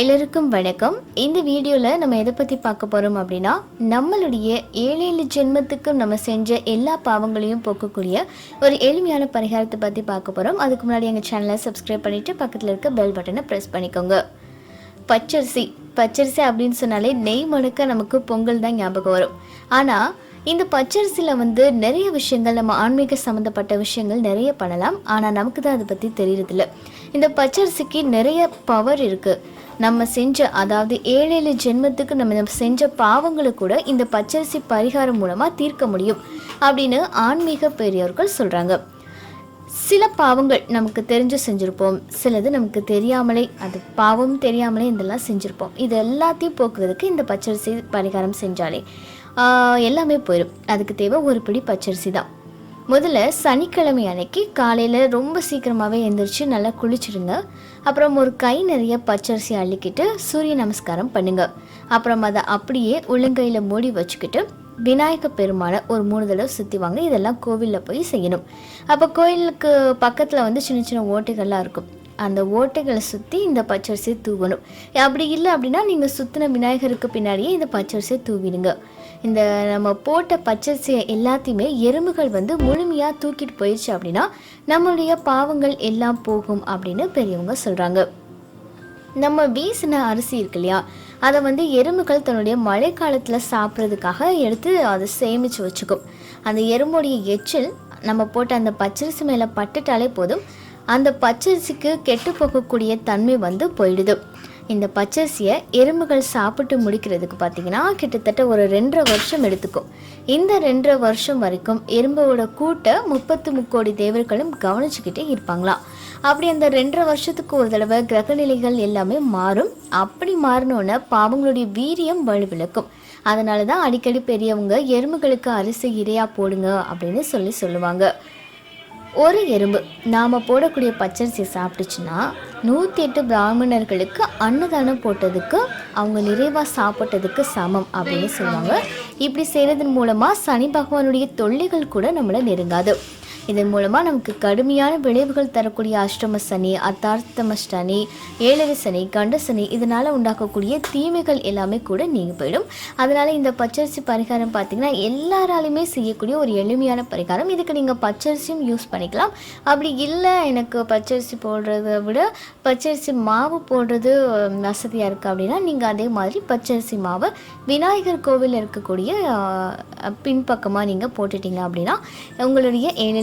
எல்லோருக்கும் வணக்கம். இந்த வீடியோவில் நம்ம எதை பற்றி பார்க்க போகிறோம் அப்படின்னா நம்மளுடைய ஏழு ஏழு ஜென்மத்துக்கும் நம்ம செஞ்ச எல்லா பாவங்களையும் போக்கக்கூடிய ஒரு எளிமையான பரிகாரத்தை பற்றி பார்க்க போகிறோம் அதுக்கு முன்னாடி எங்கள் சேனலை சப்ஸ்கிரைப் பண்ணிவிட்டு பக்கத்தில் இருக்க பெல் பட்டனை ப்ரெஸ் பண்ணிக்கோங்க. பச்சரிசி. பச்சரிசி அப்படின்னு சொன்னாலே நெய் மணுக்க நமக்கு பொங்கல் தான் ஞாபகம் வரும். ஆனால் இந்த பச்சரிசியில் வந்து நிறைய விஷயங்கள் நம்ம ஆன்மீக சம்மந்தப்பட்ட விஷயங்கள் நிறைய பண்ணலாம். ஆனால் நமக்கு தான் அதை பற்றி தெரியறதில்ல. இந்த பச்சரிசிக்கு நிறைய பவர் இருக்குது நம்ம செஞ்ச அதாவது ஏழு ஏழு ஜென்மத்துக்கு நம்ம செஞ்ச பாவங்களை கூட இந்த பச்சரிசி பரிகாரம் மூலமாக தீர்க்க முடியும் அப்படின்னு ஆன்மீக பெரியோர்கள் சொல்கிறாங்க சில பாவங்கள் நமக்கு தெரிஞ்சு செஞ்சுருப்போம் சிலது நமக்கு தெரியாமலே அது பாவம் தெரியாமலே இதெல்லாம் செஞ்சுருப்போம். இது எல்லாத்தையும் போக்குறதுக்கு இந்த பச்சரிசி பரிகாரம் செஞ்சாலே எல்லாமே போயிடும் அதுக்கு தேவை ஒரு பிடி பச்சரிசி தான். முதல்ல சனிக்கிழமை அன்னைக்கு காலையில் ரொம்ப சீக்கிரமாகவே எந்திரிச்சு நல்லா குளிச்சிடுங்க அப்புறம் ஒரு கை நிறைய பச்சரிசி அள்ளிக்கிட்டு சூரிய நமஸ்காரம் பண்ணுங்க. அப்புறம் அதை அப்படியே உள்ளங்கையில் மூடி வச்சுக்கிட்டு விநாயக பெருமானை ஒரு மூணு தடவை சுற்றி வாங்க. இதெல்லாம் கோவிலில் போய் செய்யணும். அப்போ கோயிலுக்கு பக்கத்தில் வந்து சின்ன சின்ன ஓட்டைகள்லாம் இருக்கும். அந்த ஓட்டைகளை சுற்றி இந்த பச்சரிசியை தூவணும். அப்படி இல்லை அப்படின்னா நீங்கள் சுற்றின விநாயகருக்கு பின்னாடியே இந்த பச்சரிசியை தூவிடுங்க. இந்த நம்ம போட்ட பச்சரிசியை எல்லாத்தையுமே எறும்புகள் வந்து முழுமையாக தூக்கிட்டு போயிடுச்சு அப்படின்னா நம்மளுடைய பாவங்கள் எல்லாம் போகும் அப்படின்னு பெரியவங்க சொல்கிறாங்க நம்ம வீசின அரிசி இருக்கு இல்லையா அதை வந்து எறும்புகள் தன்னுடைய மழைக்காலத்தில் சாப்பிட்றதுக்காக எடுத்து அதை சேமித்து வச்சுக்கும். அந்த எறும்புடைய எச்சில் நம்ம போட்ட அந்த பச்சரிசி மேலே பட்டுட்டாலே போதும் அந்த பச்சரிசிக்கு கெட்டு போகக்கூடிய தன்மை வந்து போயிடுது. இந்த பச்சரிசியை எறும்புகள் சாப்பிட்டு முடிக்கிறதுக்கு பார்த்தீங்கன்னா கிட்டத்தட்ட ஒரு ரெண்டரை வருஷம் எடுத்துக்கும். இந்த ரெண்டரை வருஷம் வரைக்கும் எறும்போட கூட்டை முப்பத்து முக்கோடி தேவர்களும் கவனிச்சுக்கிட்டே இருப்பாங்களாம் அப்படி அந்த ரெண்டரை வருஷத்துக்கு ஒரு தடவை கிரகநிலைகள் எல்லாமே மாறும். அப்படி மாறினோன்னே பாவங்களுடைய வீரியம் வலுவிழக்கும் அதனால தான் அடிக்கடி பெரியவங்க எறும்புகளுக்கு அரிசி இரையாக போடுங்க அப்படின்னு சொல்லி சொல்லுவாங்க. ஒரு எறும்பு. நாம் போடக்கூடிய பச்சரிசி சாப்பிட்டுச்சுன்னா நூற்றி எட்டு பிராமணர்களுக்கு அன்னதானம் போட்டதுக்கு அவங்க நிறைவாக சாப்பிட்டதுக்கு சமம் அப்படின்னு சொல்லுவாங்க. இப்படி செய்கிறதன் மூலமாக சனி பகவானுடைய தொல்லைகள் கூட நம்மளை நெருங்காது. இதன் மூலமாக நமக்கு கடுமையான விளைவுகள் தரக்கூடிய அஷ்டம சனி அத்தார்த்தம சனி ஏழரை சனி கண்ட சனி இதனால் உண்டாக்கக்கூடிய தீமைகள் எல்லாமே கூட நீங்கி போயிடும். அதனால் இந்த பச்சரிசி பரிகாரம் பார்த்திங்கன்னா எல்லாராலையுமே செய்யக்கூடிய ஒரு எளிமையான பரிகாரம். இதுக்கு நீங்கள் பச்சரிசியும் யூஸ் பண்ணிக்கலாம். அப்படி இல்லை எனக்கு பச்சரிசி போடுறத விட பச்சரிசி மாவு போடுறது வசதியாக இருக்குது அப்படின்னா நீங்கள் அதே மாதிரி பச்சரிசி மாவை விநாயகர் கோவிலில் இருக்கக்கூடிய பின்பக்கமாக நீங்கள் போட்டுட்டீங்க அப்படின்னா உங்களுடைய ஏழு